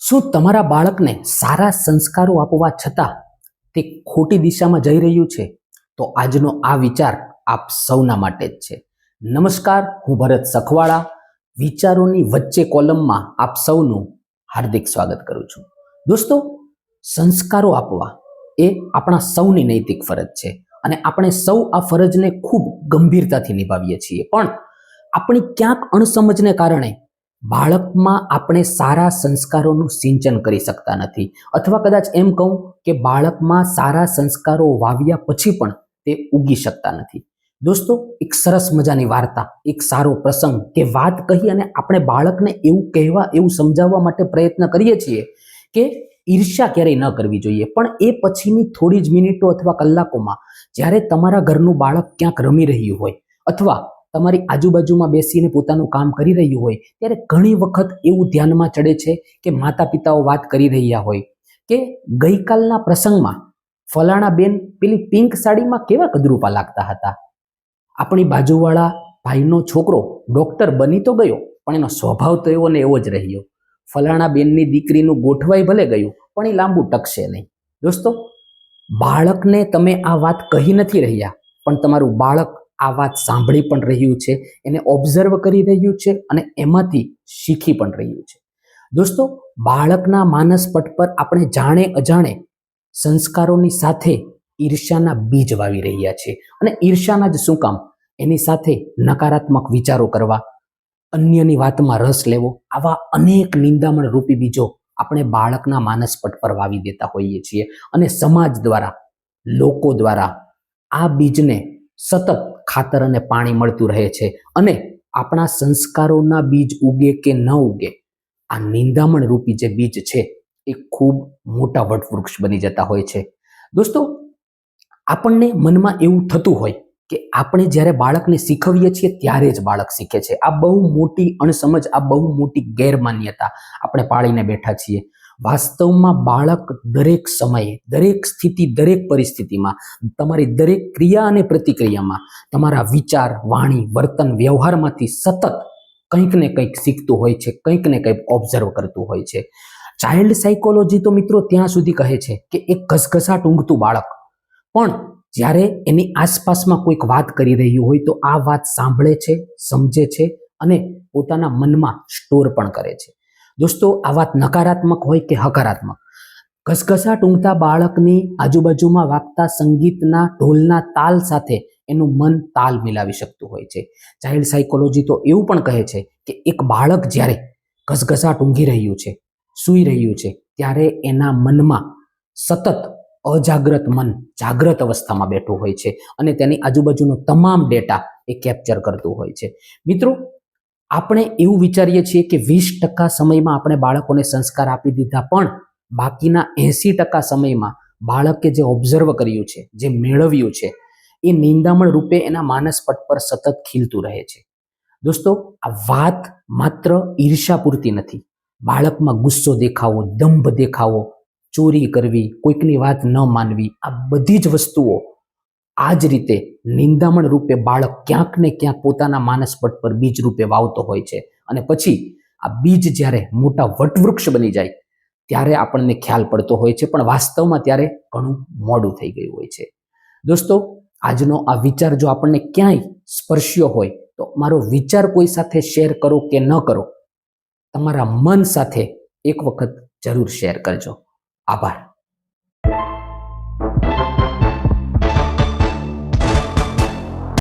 શું તમારા બાળકને સારા સંસ્કારો આપવા છતાં તે ખોટી દિશામાં જઈ રહ્યું છે? તો આજનો આ વિચાર આપ સૌના માટે જ છે. નમસ્કાર, હું ભરત સખવાળા. વિચારોની વચ્ચે કોલમમાં આપ સૌનું હાર્દિક સ્વાગત કરું છું. દોસ્તો, સંસ્કારો આપવા એ આપણા સૌની નૈતિક ફરજ છે અને આપણે સૌ આ ફરજને ખૂબ ગંભીરતાથી નિભાવીએ છીએ. પણ આપણી ક્યાંક અણસમજને કારણે બાળકમાં આપણે સારા સંસ્કારોનું સિંચન કરી શકતા નથી. અથવા કદાચ એમ કહું કે બાળકમાં સારા સંસ્કારો વાવ્યા પછી પણ તે ઉગી શકતા નથી. દોસ્તો, એક સરસ મજાની વાર્તા, એક સારો પ્રસંગ કે વાત કહી અને આપણે બાળકને એવું કહેવા, એવું સમજાવવા માટે પ્રયત્ન કરીએ છીએ કે ઈર્ષ્યા ક્યારેય ન કરવી જોઈએ. પણ એ પછીની થોડી જ મિનિટો અથવા કલાકોમાં જ્યારે તમારા ઘરનું બાળક ક્યાંક રમી રહ્યું હોય અથવા તમારી આજુબાજુમાં બેસીને પોતાનું કામ કરી રહ્યું હોય, ત્યારે ઘણી વખત એવું ધ્યાનમાં ચડે છે કે માતા પિતાઓ વાત કરી રહ્યા હોય. કે ગઈકાલના પ્રસંગમાં ફલાણા બેન પેલી પિંક સાડીમાં કેવા કદરૂપા લાગતા હતા? આપણી બાજુવાળા ભાઈનો છોકરો ડૉક્ટર બની તો ગયો, પણ એનો સ્વભાવ તો એવો ને એવો જ રહ્યો. ફલાણા બેનની દીકરીનું ગોઠવાઈ ભલે ગયું, પણ એ લાંબુ ટકશે નહીં. દોસ્તો, બાળકને તમે આ વાત કહી નથી રહ્યા, પણ તમારું બાળક આ વાત સાંભળી પણ રહ્યું છે, એને ઓબ્ઝર્વ કરી રહ્યું છે અને એમાંથી શીખી પણ રહ્યું છે. દોસ્તો, બાળકના માનસ પટ પર આપણે જાણે અજાણે સંસ્કારોની સાથે ઈર્ષ્યાના બીજ વાવી રહ્યા છે અને ઈર્ષ્યાના જ શું કામ? એની સાથે નકારાત્મક વિચારો કરવા, અન્યની વાતમાં રસ લેવો, આવા અનેક નિંદામણ રૂપી બીજો આપણે બાળકના માનસ પટ પર વાવી દેતા હોઈએ છીએ અને સમાજ દ્વારા, લોકો દ્વારા આ બીજને સતત ખાતર અને પાણી મળતું રહે છે અને આપણા સંસ્કારોના બીજ ઉગે કે ન ઉગે, આ નિંદામણ રૂપી જે બીજ છે એ ખૂબ મોટા વટવૃક્ષ બની જતા હોય છે. દોસ્તો, આપણને મનમાં એવું થતું હોય કે આપણે જ્યારે બાળકને શીખવીએ છીએ ત્યારે જ બાળક શીખે છે. આ બહુ મોટી અણસમજ, આ બહુ મોટી ગેરમાન્યતા આપણે પાળીને બેઠા છીએ. વાસ્તવમાં બાળક દરેક સમયે, દરેક સ્થિતિ, દરેક પરિસ્થિતિમાં, તમારી દરેક ક્રિયા અને પ્રતિક્રિયામાં તમારા વિચાર, વાણી, વર્તન, વ્યવહારમાંથી સતત કંઈક ને કંઈક શીખતું હોય છે, કંઈક ને કંઈક ઓબ્ઝર્વ કરતું હોય છે. ચાઇલ્ડ સાયકોલોજી તો મિત્રો ત્યાં સુધી કહે છે કે એક ઘસઘસાટ ઊંઘતું બાળક. પણ જ્યારે એની આસપાસમાં કોઈક વાત કરી રહ્યું હોય તો આ વાત સાંભળે છે, સમજે છે અને પોતાના મનમાં સ્ટોર પણ કરે છે. દોસ્તો, આ વાત નકારાત્મક હોય કે હકારાત્મક? ઘસઘસાટ ઊંઘતા બાળકની આજુબાજુમાં વાગતા સંગીતના ઢોલના તાલ સાથે એનું મન તાલ મિલાવી શકતું હોય છે. ચાઇલ્ડ સાયકોલોજી તો એવું પણ કહે છે કે એક બાળક જ્યારે ઘસઘસાટ ઊંઘી રહ્યું છે, સૂઈ રહ્યું છે, ત્યારે એના મનમાં સતત અજાગ્રત મન જાગ્રત અવસ્થામાં બેઠું હોય છે અને તેની આજુબાજુનો તમામ ડેટા એ કેપ્ચર કરતું હોય છે. મિત્રો આપણે એવું વિચારીએ છીએ કે વીસ ટકા સમયમાં આપણે બાળકોને સંસ્કાર આપી દીધા, પણ બાકીના એંસી ટકા સમયમાં બાળકે જે ઓબ્ઝર્વ કર્યું છે, જે મેળવ્યું છે, એ નિંદામણ રૂપે એના માનસ પટ પર સતત ખીલતું રહે છે. દોસ્તો, આ વાત માત્ર ઈર્ષા પૂરતી નથી. બાળકમાં ગુસ્સો દેખાવો, દંભ દેખાવો, ચોરી કરવી, કોઈકની વાત ન માનવી, આ બધી જ વસ્તુઓ આ જ રીતે નિંદામણ રૂપે બાળક ક્યાંક ને ક્યાંક પોતાના માનસપટ પર બીજ રૂપે વાવતો હોય છે. અને પછી આ બીજ જ્યારે મોટા વટવૃક્ષ બની જાય, ત્યારે આપણને ખ્યાલ પડતો હોય છે, પણ વાસ્તવમાં ત્યારે ઘણું મોડું થઈ ગયું હોય છે. દોસ્તો, આજનો આ વિચાર જો આપણને ક્યાંય સ્પર્શ્યો હોય, તો મારો વિચાર કોઈ સાથે શેર કરો કે ન કરો, તમારા મન સાથે એક વખત જરૂર શેર કરજો. આભાર.